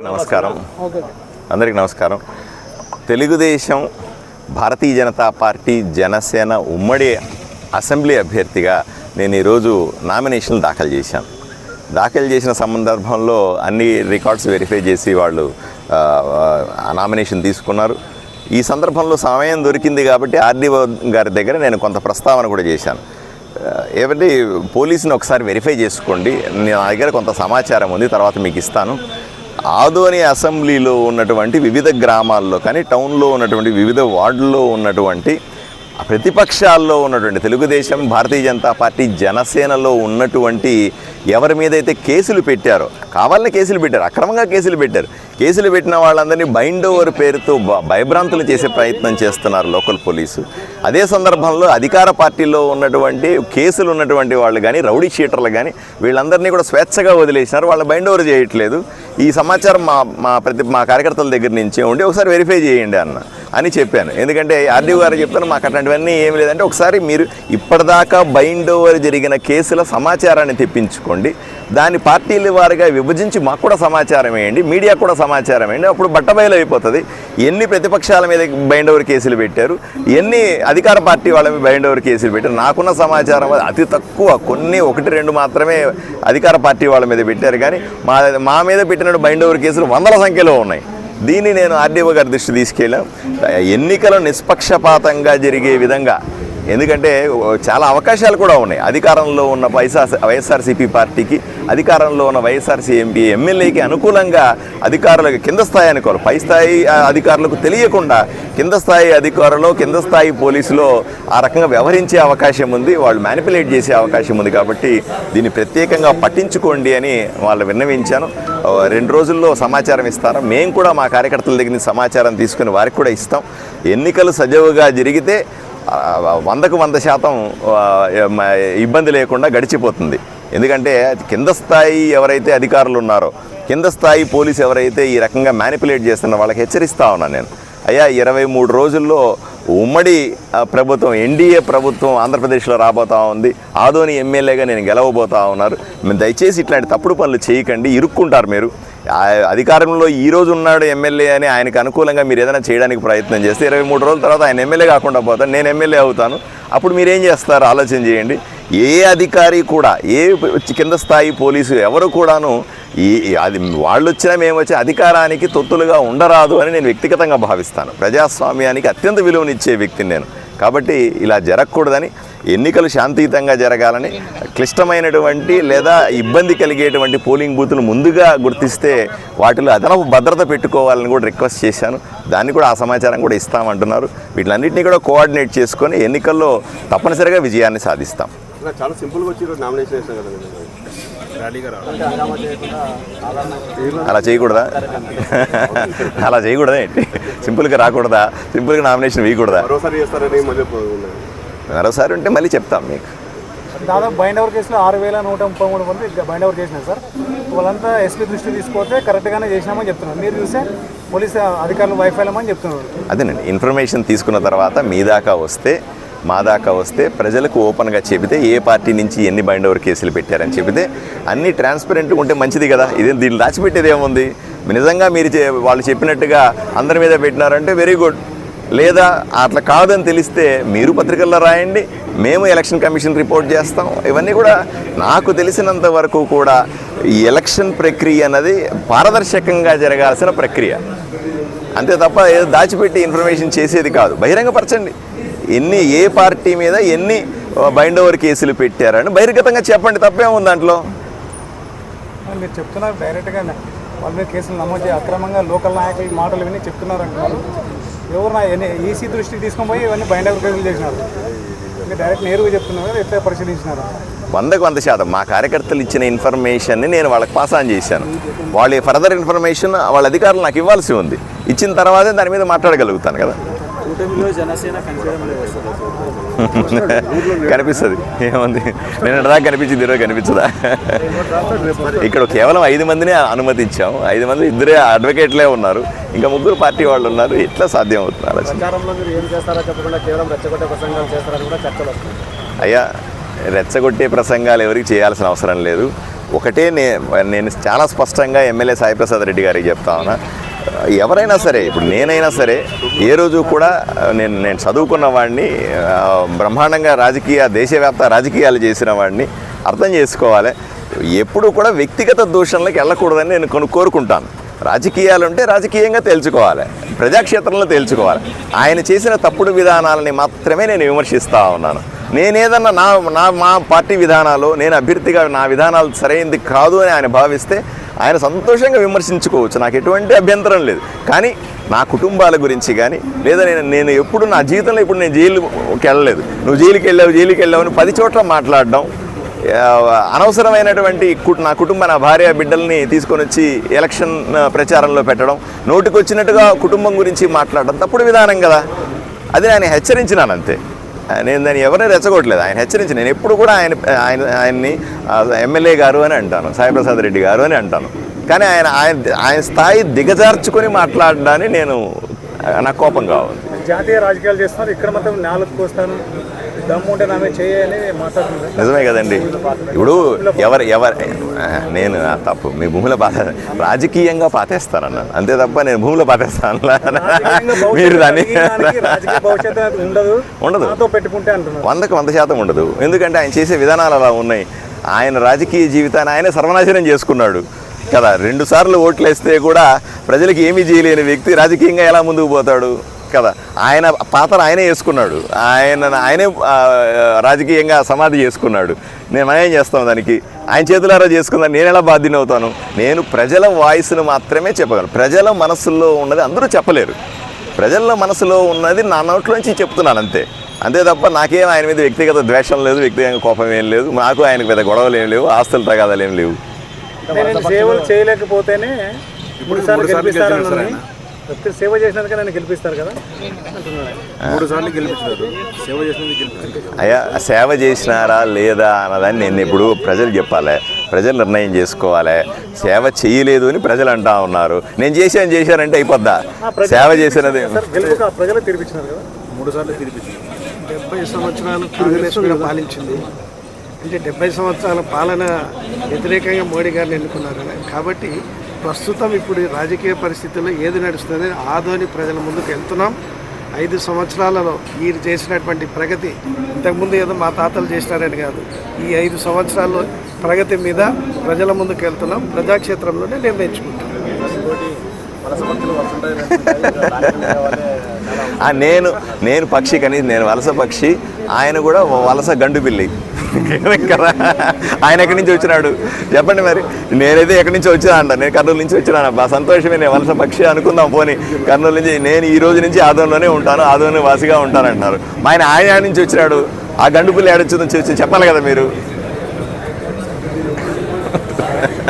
నమస్కారం. అందరికీ నమస్కారం. తెలుగుదేశం భారతీయ జనతా పార్టీ జనసేన ఉమ్మడి అసెంబ్లీ అభ్యర్థిగా నేను ఈరోజు నామినేషన్లు దాఖలు చేశాను. దాఖలు చేసిన సందర్భంలో అన్ని రికార్డ్స్ వెరిఫై చేసి వాళ్ళు నామినేషన్ తీసుకున్నారు. ఈ సందర్భంలో సమయం దొరికింది కాబట్టి ఆర్డీఓ గారి దగ్గర నేను కొంత ప్రస్తావన కూడా చేశాను. ఏమంటే పోలీసుని ఒకసారి వెరిఫై చేసుకోండి. నా దగ్గర కొంత సమాచారం ఉంది తర్వాత మీకు ఇస్తాను. ఆదోని అసెంబ్లీలో ఉన్నటువంటి వివిధ గ్రామాల్లో కానీ టౌన్లో ఉన్నటువంటి వివిధ వార్డుల్లో ఉన్నటువంటి ప్రతిపక్షాల్లో ఉన్నటువంటి తెలుగుదేశం భారతీయ జనతా పార్టీ జనసేనలో ఉన్నటువంటి ఎవరి మీద అయితే కేసులు పెట్టారో కావాలని కేసులు పెట్టారు అక్రమంగా కేసులు పెట్టారు. కేసులు పెట్టిన వాళ్ళందరినీ బైండ్ ఓవర్ పేరుతో భయభ్రాంతులు చేసే ప్రయత్నం చేస్తున్నారు లోకల్ పోలీసు. అదే సందర్భంలో అధికార పార్టీలో ఉన్నటువంటి కేసులు ఉన్నటువంటి వాళ్ళు కానీ రౌడీ షీటర్లు కానీ వీళ్ళందరినీ కూడా స్వేచ్ఛగా వదిలేసినారు. వాళ్ళని బైండ్ ఓవర్ చేయట్లేదు. ఈ సమాచారం మా మా ప్రతి మా కార్యకర్తల దగ్గర నుంచి ఉండి ఒకసారి వెరిఫై చేయండి అన్న అని చెప్పాను. ఎందుకంటే ఆర్డీఓ గారు చెప్తాను మాకు అట్లాంటివన్నీ ఏమి లేదంటే ఒకసారి మీరు ఇప్పటిదాకా బైండ్ ఓవర్ జరిగిన కేసుల సమాచారాన్ని తెప్పించుకోండి. దాని పార్టీల వారిగా విభజించి మాకు కూడా సమాచారం వేయండి మీడియా కూడా సమాచారం వేయండి. అప్పుడు బట్టబయలు అయిపోతుంది ఎన్ని ప్రతిపక్షాల మీద బైండ్ ఓవర్ కేసులు పెట్టారు? ఎన్ని అధికార పార్టీ వాళ్ళ మీద బైండ్ ఓవర్ కేసులు పెట్టారు? నాకున్న సమాచారం అతి తక్కువ. కొన్ని ఒకటి రెండు మాత్రమే అధికార పార్టీ వాళ్ళ మీద పెట్టారు. కానీ మా మా మీద పెట్టిన బైండ్ ఓవర్ కేసులు వందల సంఖ్యలో ఉన్నాయి. దీన్ని నేను ఆర్డీఓ గారి దృష్టి తీసుకెళ్ళాం. ఎన్నికలు నిష్పక్షపాతంగా జరిగే విధంగా ఎందుకంటే చాలా అవకాశాలు కూడా ఉన్నాయి. అధికారంలో ఉన్న వైఎస్ఆర్ వైఎస్ఆర్సీపీ పార్టీకి అధికారంలో ఉన్న వైఎస్ఆర్సీ ఎంపీ ఎమ్మెల్యేకి అనుకూలంగా అధికారులకు కింద స్థాయి అనుకోవాలి. పై స్థాయి అధికారులకు తెలియకుండా కింద స్థాయి అధికారులు కింద స్థాయి పోలీసులో ఆ రకంగా వ్యవహరించే అవకాశం ఉంది. వాళ్ళు మ్యానిపులేట్ చేసే అవకాశం ఉంది కాబట్టి దీన్ని ప్రత్యేకంగా పట్టించుకోండి అని వాళ్ళు విన్నవించాను. రెండు రోజుల్లో సమాచారం ఇస్తారు మేము కూడా మా కార్యకర్తల దగ్గర సమాచారం తీసుకుని వారికి కూడా ఇస్తాం. ఎన్నికలు సజావుగా జరిగితే వందకు వంద శాతం ఇబ్బంది లేకుండా గడిచిపోతుంది. ఎందుకంటే కింద స్థాయి ఎవరైతే అధికారులు ఉన్నారో కింద స్థాయి పోలీసు ఎవరైతే ఈ రకంగా మ్యానిపులేట్ చేస్తున్న వాళ్ళకి హెచ్చరిస్తా ఉన్నాను నేను. అయ్యా ఇరవై మూడు రోజుల్లో ఉమ్మడి ప్రభుత్వం ఎన్డీఏ ప్రభుత్వం ఆంధ్రప్రదేశ్లో రాబోతా ఉంది. ఆదోని ఎమ్మెల్యేగా నేను గెలవబోతా ఉన్నారు. దయచేసి ఇట్లాంటి తప్పుడు పనులు చేయకండి. ఇరుక్కుంటారు మీరు. అధికారంలో ఈ రోజు ఉన్నాడు ఎమ్మెల్యే అని ఆయనకు అనుకూలంగా మీరు ఏదైనా చేయడానికి ప్రయత్నం చేస్తే ఇరవై మూడు రోజుల తర్వాత ఆయన ఎమ్మెల్యే కాకుండా పోతాను నేను ఎమ్మెల్యే అవుతాను. అప్పుడు మీరేం చేస్తారు? ఆలోచన చేయండి. ఏ అధికారి కూడా ఏ కింద స్థాయి పోలీసు ఎవరు కూడాను ఈ ఈ- అది వాళ్ళు వచ్చినా మేము వచ్చే అధికారానికి తొత్తులుగా ఉండరాదు అని నేను వ్యక్తిగతంగా భావిస్తాను. ప్రజాస్వామ్యానికి అత్యంత విలువనిచ్చే వ్యక్తిని నేను. కాబట్టి ఇలా జరగకూడదని ఎన్నికలు శాంతియుతంగా జరగాలని క్లిష్టమైనటువంటి లేదా ఇబ్బంది కలిగేటువంటి పోలింగ్ బూతులు ముందుగా గుర్తిస్తే వాటిలో అదనపు భద్రత పెట్టుకోవాలని కూడా రిక్వెస్ట్ చేశాను. దాన్ని కూడా ఆ సమాచారం కూడా ఇస్తామంటున్నారు. వీటిలన్నింటినీ కూడా కోఆర్డినేట్ చేసుకొని ఎన్నికల్లో తప్పనిసరిగా విజయాన్ని సాధిస్తాం. చాలా సింపుల్గా వచ్చి నామినేషన్ వేసాం కదా మీరు. అలా చేయకూడదా? అలా చేయకూడదా ఏంటి? సింపుల్గా రాకూడదా? సింపుల్గా నామినేషన్ వేయకూడదా? మరోసారి ఉంటే మళ్ళీ చెప్తాం మీకు. దాదాపు బైండ్ ఓవర్ కేసులో ఆరు వేల నూట ముప్పై మూడు మంది బైండ్ ఓవర్ చేసినారు సార్. వాళ్ళంతా ఎస్పీ దృష్టి తీసుకొస్తే కరెక్ట్గానే చేసినామని చెప్తున్నారు. మీరు చూస్తే పోలీస్ అధికారులు వైఫల్యం అని చెప్తున్నారు. అదేనండి. ఇన్ఫర్మేషన్ తీసుకున్న తర్వాత మీ దాకా వస్తే మా దాకా వస్తే ప్రజలకు ఓపెన్గా చెబితే ఏ పార్టీ నుంచి ఎన్ని బైండ్ ఓవర్ కేసులు పెట్టారని చెబితే అన్ని ట్రాన్స్పరెంట్గా ఉంటే మంచిది కదా. ఇది దీన్ని దాచిపెట్టేది ఏముంది? నిజంగా మీరు చే- వాళ్ళు చెప్పినట్టుగా అందరి మీద పెట్టినారంటే వెరీ గుడ్ లేదా అట్లా కాదని తెలిస్తే మీరు పత్రికల్లో రాయండి మేము ఎలక్షన్ కమిషన్ రిపోర్ట్ చేస్తాం. ఇవన్నీ కూడా నాకు తెలిసినంత వరకు కూడా ఈ ఎలక్షన్ ప్రక్రియ అన్నది పారదర్శకంగా జరగాల్సిన ప్రక్రియ. అంతే తప్ప ఏదో దాచిపెట్టి ఇన్ఫర్మేషన్ చేసేది కాదు. బహిరంగపరచండి. ఎన్ని ఏ పార్టీ మీద ఎన్ని బైండ్ ఓవర్ కేసులు పెట్టారని బహిర్గతంగా చెప్పండి తప్పేముంది దాంట్లో? మీరు చెప్తున్నారు డైరెక్ట్గా వాళ్ళ మీద కేసులు నమోదు అక్రమంగా లోకల్ నాయకుల మాటలు విని చెప్తున్నారు అంటున్నారు ఎవరు నా ఈసీ దృష్టికి తీసుకొని పోయి ఇవన్నీ బైండ్ ఓవర్ చేసినారు. డైరెక్ట్ నేరుగా చెప్తున్నారు కదా ఎట్లా పరిశీలించినారు? వందకు వంద శాతం. మా కార్యకర్తలు ఇచ్చిన ఇన్ఫర్మేషన్ని నేను వాళ్ళకి పాస్ ఆన్ చేశాను. వాళ్ళ ఫర్దర్ ఇన్ఫర్మేషన్ వాళ్ళ అధికారులు నాకు ఇవ్వాల్సి ఉంది. ఇచ్చిన తర్వాతే దాని మీద మాట్లాడగలుగుతాను కదా. కూటమిలో జనసేన కనిపిస్తుంది. ఏముంది? నేను దాకా కనిపించింది ఈరోజు కనిపించదా? ఇక్కడ కేవలం ఐదు మందిని అనుమతించాం. ఐదు మంది ఇద్దరే అడ్వకేట్లే ఉన్నారు. ఇంకా ముగ్గురు పార్టీ వాళ్ళు ఉన్నారు. ఎట్లా సాధ్యం అవుతుంది ఆలోచన? అయ్యా రెచ్చగొట్టే ప్రసంగాలు ఎవరికి చేయాల్సిన అవసరం లేదు. ఒకటే నే నేను చాలా స్పష్టంగా ఎమ్మెల్యే సాయిప్రసాద్ రెడ్డి గారికి చెప్తా ఉన్నా. ఎవరైనా సరే ఇప్పుడు నేనైనా సరే ఏ రోజు కూడా నేను నేను చదువుకున్న వాడిని బ్రహ్మాండంగా రాజకీయ దేశవ్యాప్త రాజకీయాలు చేసిన వాడిని అర్థం చేసుకోవాలి. ఎప్పుడు కూడా వ్యక్తిగత దూషణలకు వెళ్ళకూడదని నేను కొను కోరుకుంటాను. రాజకీయాలు ఉంటే రాజకీయంగా తేల్చుకోవాలి. ప్రజాక్షేత్రంలో తేల్చుకోవాలి. ఆయన చేసిన తప్పుడు విధానాలని మాత్రమే నేను విమర్శిస్తూ ఉన్నాను. నేనేదన్నా నా నా మా పార్టీ విధానాలు నేను అభ్యర్థిగా నా విధానాలు సరైనది కాదు అని ఆయన భావిస్తే ఆయన సంతోషంగా విమర్శించుకోవచ్చు. నాకు ఎటువంటి అభ్యంతరం లేదు. కానీ నా కుటుంబాల గురించి కానీ లేదా నేను నేను ఎప్పుడు నా జీవితంలో ఇప్పుడు నేను జైలుకి వెళ్ళలేదు. నువ్వు జైలుకి వెళ్ళావు జైలుకి వెళ్ళావు అని పది చోట్ల మాట్లాడడం అనవసరమైనటువంటి నా కుటుంబ నా భార్య బిడ్డల్ని తీసుకొని వచ్చి ఎలక్షన్ ప్రచారంలో పెట్టడం నోటికొచ్చినట్టుగా కుటుంబం గురించి మాట్లాడడం తప్పుడు విధానం కదా. అది నేను హెచ్చరించినాను అంతే. నేను దాన్ని ఎవరిని రెచ్చగొట్టలేదు. ఆయన హెచ్చరించి నేను ఎప్పుడు కూడా ఆయన ఆయన ఆయన్ని ఎమ్మెల్యే గారు అని అంటాను సాయిప్రసాద్ రెడ్డి గారు అని అంటాను. కానీ ఆయన ఆయన ఆయన స్థాయి దిగజార్చుకొని మాట్లాడడాన్ని నేను నాకు కోపం కావాలి జాతీయ రాజకీయాలు చేస్తున్నారు. ఇక్కడ మాత్రం నాలుగు కోస్తాను. నిజమే కదండి. ఇప్పుడు ఎవరు ఎవరు నేను తప్పు మీ భూమిలో పాత రాజకీయంగా పాతేస్తానన్నాను అంతే తప్ప నేను భూమిలో పాతేస్తాను మీరు దాన్ని ఉండదు. వందకు వంద శాతం ఉండదు. ఎందుకంటే ఆయన చేసే విధానాలు అలా ఉన్నాయి. ఆయన రాజకీయ జీవితాన్ని ఆయన సర్వనాశనం చేసుకున్నాడు కదా. రెండు సార్లు ఓట్లు వేస్తే కూడా ప్రజలకు ఏమీ చేయలేని వ్యక్తి రాజకీయంగా ఎలా ముందుకు పోతాడు? కదా. ఆయన పాత్ర ఆయనే వేసుకున్నాడు. ఆయన ఆయనే రాజకీయంగా సమాధి చేసుకున్నాడు. నేను మనం ఏం చేస్తాం దానికి? ఆయన చేతులారా చేసుకుందాం? నేను ఎలా బాధ్యత అవుతాను? నేను ప్రజల వాయిస్ను మాత్రమే చెప్పగలను. ప్రజల మనసుల్లో ఉన్నది అందరూ చెప్పలేరు. ప్రజల మనసులో ఉన్నది నా నోట్లోంచి చెప్తున్నాను అంతే. అంతే తప్ప నాకేం ఆయన మీద వ్యక్తిగత ద్వేషం లేదు వ్యక్తిగత కోపం ఏం లేదు. నాకు ఆయనకు పెద్ద గొడవలు ఏం లేవు ఆస్తులు తగాదాలు ఏం లేవు. నేను సేవలు చేయలేకపోతేనే మూడు వ్యక్తి సేవ చేసినందుకే నన్ను గెలిపిస్తారు కదా? మూడు సార్లు గెలిపించినారు. సేవ చేసినందుకు గెలిపించారు. అయ్యా సేవ చేసినారా లేదా అన్నదాన్ని నేను ఇప్పుడు ప్రజలు చెప్పాలి. ప్రజలు నిర్ణయం చేసుకోవాలి. సేవ చేయలేదు అని ప్రజలు అంటా ఉన్నారు. నేను చేశాను చేశానంటే అయిపోద్దా? సేవ చేసినది. సార్ గెలుపు ఆ ప్రజలు తినిపించినారు కదా? మూడు సార్లు తినిపించారు డెబ్బై సంవత్సరాలు కాంగ్రెస్ పాలించింది. అంటే డెబ్బై సంవత్సరాల పాలన వ్యతిరేకంగా మోడీ గారిని ఎన్నుకున్నారు కాబట్టి ప్రస్తుతం ఇప్పుడు రాజకీయ పరిస్థితుల్లో ఏది నడుస్తుంది? ఆదోని ప్రజల ముందుకు వెళ్తున్నాం. ఐదు సంవత్సరాలలో వీరు చేసినటువంటి ప్రగతి ఇంతకుముందు ఏదో మా తాతలు చేసినారని కాదు. ఈ ఐదు సంవత్సరాల్లో ప్రగతి మీద ప్రజల ముందుకు వెళ్తున్నాం. ప్రజాక్షేత్రంలోనే నిర్ణయించుకుంటాం నేను నేను పక్షి కనీసం నేను వలస పక్షి. ఆయన కూడా ఓ వలస గండు పిల్లి. కదా? ఆయన ఎక్కడి నుంచి వచ్చినాడు? చెప్పండి మరి. నేనైతే ఎక్కడి నుంచి వచ్చినా అంట. నేను కర్నూలు నుంచి వచ్చినాను. అబ్బా సంతోషమే. నేను వలస పక్షి అనుకుందాం పోనీ. కర్నూలు నుంచి నేను ఈ రోజు నుంచి ఆదోన్లోనే ఉంటాను. ఆదోని వాసిగా ఉంటానంటున్నారు. మా ఆయన ఆయన నుంచి వచ్చినాడు. ఆ గండు ఏడొచ్చు నుంచి వచ్చి చెప్పాలి కదా మీరు.